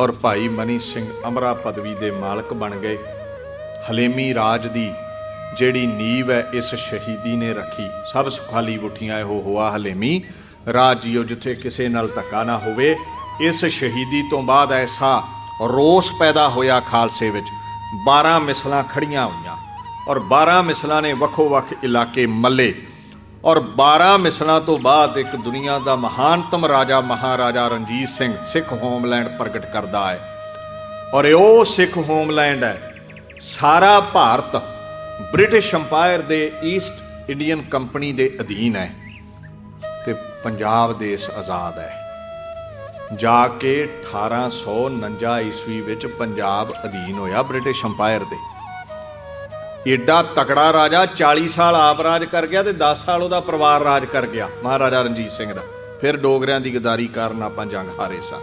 ਔਰ ਭਾਈ ਮਨੀ ਸਿੰਘ ਅਮਰਾ ਪਦਵੀ ਦੇ ਮਾਲਕ ਬਣ ਗਏ। ਹਲੇਮੀ ਰਾਜ ਦੀ ਜਿਹੜੀ ਨੀਂਵ ਹੈ, ਇਸ ਸ਼ਹੀਦੀ ਨੇ ਰੱਖੀ। ਸਭ ਸੁਖਾਲੀ ਉਠੀਆਂ ਇਹੋ ਹੋਆ ਹਲੇਮੀ। ਰਾਜ ਜੀਓ ਜਿੱਥੇ ਕਿਸੇ ਨਾਲ ਧੱਕਾ ਨਾ ਹੋਵੇ। ਇਸ ਸ਼ਹੀਦੀ ਤੋਂ ਬਾਅਦ ਐਸਾ ਰੋਸ ਪੈਦਾ ਹੋਇਆ ਖਾਲਸੇ ਵਿੱਚ। 12 ਮਿਸਲਾਂ ਖੜੀਆਂ ਹੋਈਆਂ ਔਰ 12 ਮਿਸਲਾਂ ਨੇ ਵੱਖੋ ਵੱਖ ਇਲਾਕੇ ਮੱਲੇ। ਔਰ 12 ਮਿਸਲਾਂ ਤੋਂ ਬਾਅਦ ਇੱਕ ਦੁਨੀਆ ਦਾ ਮਹਾਨਤਮ ਰਾਜਾ ਮਹਾਰਾਜਾ ਰਣਜੀਤ ਸਿੰਘ ਸਿੱਖ ਹੋਮਲੈਂਡ ਪ੍ਰਗਟ ਕਰਦਾ ਹੈ। ਔਰ ਇਹ ਉਹ ਸਿੱਖ ਹੋਮਲੈਂਡ ਹੈ, ਸਾਰਾ ਭਾਰਤ ਬ੍ਰਿਟਿਸ਼ ਅੰਪਾਇਰ ਦੇ ਈਸਟ ਇੰਡੀਅਨ ਕੰਪਨੀ ਦੇ ਅਧੀਨ ਹੈ ਤੇ ਪੰਜਾਬ ਦੇਸ਼ ਆਜ਼ਾਦ ਹੈ। ਜਾ ਕੇ 1849 ਈਸਵੀ ਵਿੱਚ ਪੰਜਾਬ ਅਧੀਨ ਹੋਇਆ ਬ੍ਰਿਟਿਸ਼ ਅੰਪਾਇਰ ਦੇ। ਏਡਾ ਤਕੜਾ ਰਾਜਾ 40 ਸਾਲ ਆਪ ਰਾਜ ਕਰ ਗਿਆ ਤੇ 10 ਸਾਲ ਉਹਦਾ ਪਰਿਵਾਰ ਰਾਜ ਕਰ ਗਿਆ, ਮਹਾਰਾਜਾ ਰਣਜੀਤ ਸਿੰਘ ਦਾ। ਫਿਰ ਡੋਗਰਿਆਂ ਦੀ ਗਦਾਰੀ ਕਾਰਨ ਆਪਾਂ ਜੰਗ ਹਾਰੇ ਸਾਂ।